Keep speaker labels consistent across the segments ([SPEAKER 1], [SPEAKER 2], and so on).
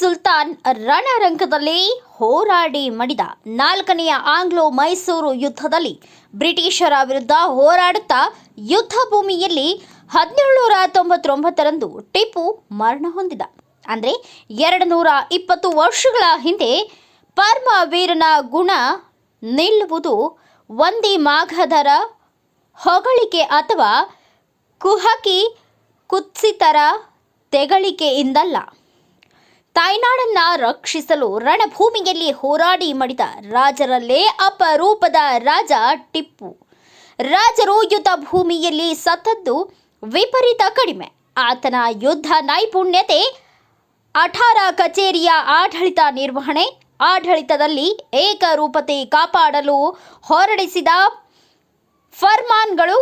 [SPEAKER 1] ರಾಜಸ್ಥಾನ್ ರಣರಂಗದಲ್ಲಿ ಹೋರಾಡಿ ಮಡಿದ ನಾಲ್ಕನೆಯ ಆಂಗ್ಲೋ ಮೈಸೂರು ಯುದ್ಧದಲ್ಲಿ ಬ್ರಿಟಿಷರ ವಿರುದ್ಧ ಹೋರಾಡುತ್ತಾ ಯುದ್ಧ ಭೂಮಿಯಲ್ಲಿ ಹದಿನೇಳು ನೂರ ತೊಂಬತ್ತೊಂಬತ್ತರಂದು ಟಿಪ್ಪು ಮರಣ ಹೊಂದಿದ. ಅಂದರೆ ಎರಡು ನೂರ ಇಪ್ಪತ್ತು ವರ್ಷಗಳ ಹಿಂದೆ ಪರ್ಮ ವೀರನ ಗುಣ ನಿಲ್ಲುವುದು ಒಂದೇ ಮಾಘದರ ಹೊಗಳಿಕೆ ಅಥವಾ ಕುಹಕಿ ಕುತ್ಸಿತರ ತೆಗಳಿಕೆಯಿಂದಲ್ಲ. ತಾಯ್ನಾಡನ್ನ ರಕ್ಷಿಸಲು ರಣಭೂಮಿಯಲ್ಲಿ ಹೋರಾಡಿ ಮಡಿದ ರಾಜರಲ್ಲೇ ಅಪರೂಪದ ರಾಜ ಟಿಪ್ಪು. ರಾಜರು ಯುದ್ಧ ಭೂಮಿಯಲ್ಲಿ ಸತ್ತದ್ದು ವಿಪರೀತ ಕಡಿಮೆ. ಆತನ ಯುದ್ಧ ನೈಪುಣ್ಯತೆ, ಅಠಾರ ಕಚೇರಿಯ ಆಡಳಿತ ನಿರ್ವಹಣೆ, ಆಡಳಿತದಲ್ಲಿ ಏಕರೂಪತೆ ಕಾಪಾಡಲು ಹೊರಡಿಸಿದ ಫರ್ಮಾನ್ಗಳು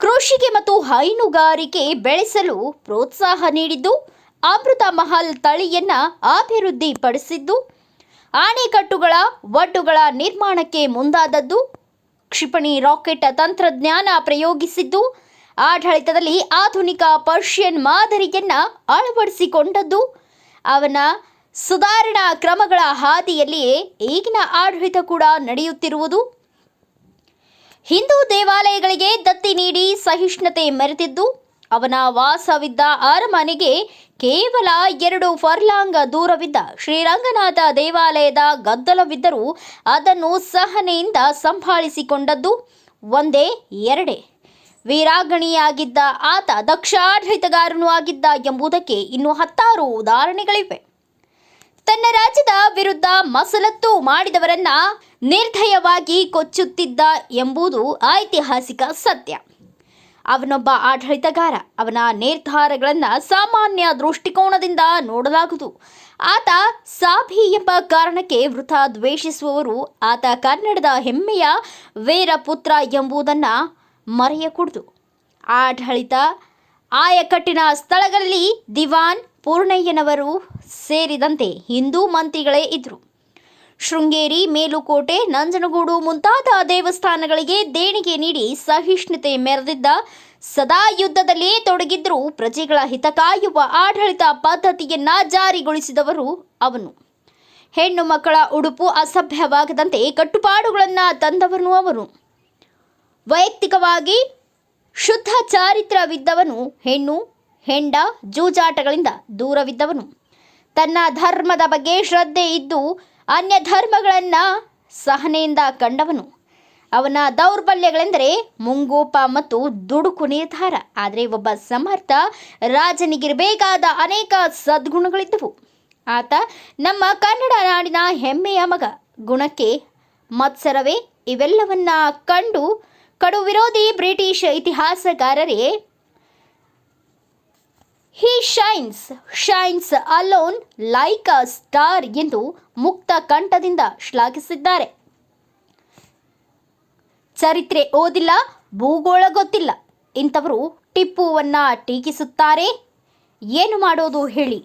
[SPEAKER 1] ಕೃಷಿಗೆ ಮತ್ತು ಹೈನುಗಾರಿಕೆ ಬೆಳೆಸಲು ಪ್ರೋತ್ಸಾಹ ನೀಡಿದ್ದು ಅಮೃತ ಮಹಲ್ ತಳಿಯನ್ನ ಅಭಿವೃದ್ಧಿಪಡಿಸಿದ್ದು, ಆಣೆಕಟ್ಟುಗಳ ಒಡ್ಡುಗಳ ನಿರ್ಮಾಣಕ್ಕೆ ಮುಂದಾದದ್ದು, ಕ್ಷಿಪಣಿ ರಾಕೆಟ್ ತಂತ್ರಜ್ಞಾನ ಪ್ರಯೋಗಿಸಿದ್ದು, ಆಡಳಿತದಲ್ಲಿ ಆಧುನಿಕ ಪರ್ಷಿಯನ್ ಮಾದರಿಯನ್ನ ಅಳವಡಿಸಿಕೊಂಡದ್ದು, ಅವನ ಸುಧಾರಣಾ ಕ್ರಮಗಳ ಹಾದಿಯಲ್ಲಿಯೇ ಈಗಿನ ಆಡಳಿತ ಕೂಡ ನಡೆಯುತ್ತಿರುವುದು. ಹಿಂದೂ ದೇವಾಲಯಗಳಿಗೆ ದತ್ತಿ ನೀಡಿ ಸಹಿಷ್ಣುತೆ ಮೆರೆದಿದ್ದು ಅವನ ವಾಸವಿದ್ದ ಅರಮನೆಗೆ ಕೇವಲ ಎರಡು ಫರ್ಲಾಂಗ ದೂರವಿದ್ದ ಶ್ರೀರಂಗನಾಥ ದೇವಾಲಯದ ಗದ್ದಲವಿದ್ದರೂ ಅದನ್ನು ಸಹನೆಯಿಂದ ಸಂಭಾಳಿಸಿಕೊಂಡದ್ದು ಒಂದೇ, ಎರಡೇ. ವೀರಾಗಣಿಯಾಗಿದ್ದ ಆತ ದಕ್ಷಾಡಳಿತಗಾರನೂ ಆಗಿದ್ದ ಎಂಬುದಕ್ಕೆ ಇನ್ನು ಹತ್ತಾರು ಉದಾಹರಣೆಗಳಿವೆ. ತನ್ನ ರಾಜ್ಯದ ವಿರುದ್ಧ ಮಸಲತ್ತು ಮಾಡಿದವರನ್ನ ನಿರ್ದಯವಾಗಿ ಕೊಚ್ಚುತ್ತಿದ್ದ ಎಂಬುದು ಐತಿಹಾಸಿಕ ಸತ್ಯ. ಅವನೊಬ್ಬ ಆಡಳಿತಗಾರ. ಅವನ ನಿರ್ಧಾರಗಳನ್ನು ಸಾಮಾನ್ಯ ದೃಷ್ಟಿಕೋನದಿಂದ ನೋಡಲಾಗದು ಆತ ಸಾಭಿ ಎಂಬ ಕಾರಣಕ್ಕೆ ವೃಥ ದ್ವೇಷಿಸುವವರು. ಆತ ಕನ್ನಡದ ಹೆಮ್ಮೆಯ ವೀರಪುತ್ರ ಎಂಬುದನ್ನು ಮರೆಯಕೂಡದು. ಆಡಳಿತ ಆಯಕಟ್ಟಿನ ಸ್ಥಳಗಳಲ್ಲಿ ದಿವಾನ್ ಪೂರ್ಣಯ್ಯನವರು ಸೇರಿದಂತೆ ಹಿಂದೂ ಮಂತ್ರಿಗಳೇ ಇದ್ದರು. ಶೃಂಗೇರಿ, ಮೇಲುಕೋಟೆ, ನಂಜನಗೂಡು ಮುಂತಾದ ದೇವಸ್ಥಾನಗಳಿಗೆ ದೇಣಿಗೆ ನೀಡಿ ಸಹಿಷ್ಣುತೆ ಮೆರೆದಿದ್ದ ಸದಾ ಯುದ್ಧದಲ್ಲಿಯೇ ತೊಡಗಿದ್ದರೂ ಪ್ರಜೆಗಳ ಹಿತಕಾಯುವ ಆಡಳಿತ ಪದ್ಧತಿಯನ್ನ ಜಾರಿಗೊಳಿಸಿದವರು ಅವನು. ಹೆಣ್ಣು ಮಕ್ಕಳ ಉಡುಪು ಅಸಭ್ಯವಾಗದಂತೆ ಕಟ್ಟುಪಾಡುಗಳನ್ನು ತಂದವನು ಅವನು. ವೈಯಕ್ತಿಕವಾಗಿ ಶುದ್ಧ ಚಾರಿತ್ರವಿದ್ದವನು ಹೆಣ್ಣು, ಹೆಂಡ, ಜೂಜಾಟಗಳಿಂದ ದೂರವಿದ್ದವನು. ತನ್ನ ಧರ್ಮದ ಬಗ್ಗೆ ಶ್ರದ್ಧೆ ಇದ್ದು ಅನ್ಯ ಧರ್ಮಗಳನ್ನು ಸಹನೆಯಿಂದ ಕಂಡವನು. ಅವನ ದೌರ್ಬಲ್ಯಗಳೆಂದರೆ ಮುಂಗೋಪ ಮತ್ತು ದುಡುಕು ನಿರ್ಧಾರ. ಆದರೆ ಒಬ್ಬ ಸಮರ್ಥ ರಾಜನಿಗಿರಬೇಕಾದ ಅನೇಕ ಸದ್ಗುಣಗಳಿದ್ದವು. ಆತ ನಮ್ಮ ಕನ್ನಡ ನಾಡಿನ ಹೆಮ್ಮೆಯ ಮಗ. ಗುಣಕ್ಕೆ ಮತ್ಸರವೇ ಇವೆಲ್ಲವನ್ನ ಕಂಡು ಕಡು ವಿರೋಧಿ British ಇತಿಹಾಸಕಾರರೇ he shines shines alone like a star ಎಂದು ಮುಕ್ತ ಕಂಠದಿಂದ ಶ್ಲಾಘಿಸಿದ್ದಾರೆ. ಚರಿತ್ರೆ ಓದಿಲ್ಲ, ಭೂಗೋಳ ಗೊತ್ತಿಲ್ಲ. ಇಂಥವರು ಟಿಪ್ಪುವನ್ನ ಟೀಕಿಸುತ್ತಾರೆ. ಏನು ಮಾಡೋದು ಹೇಳಿ.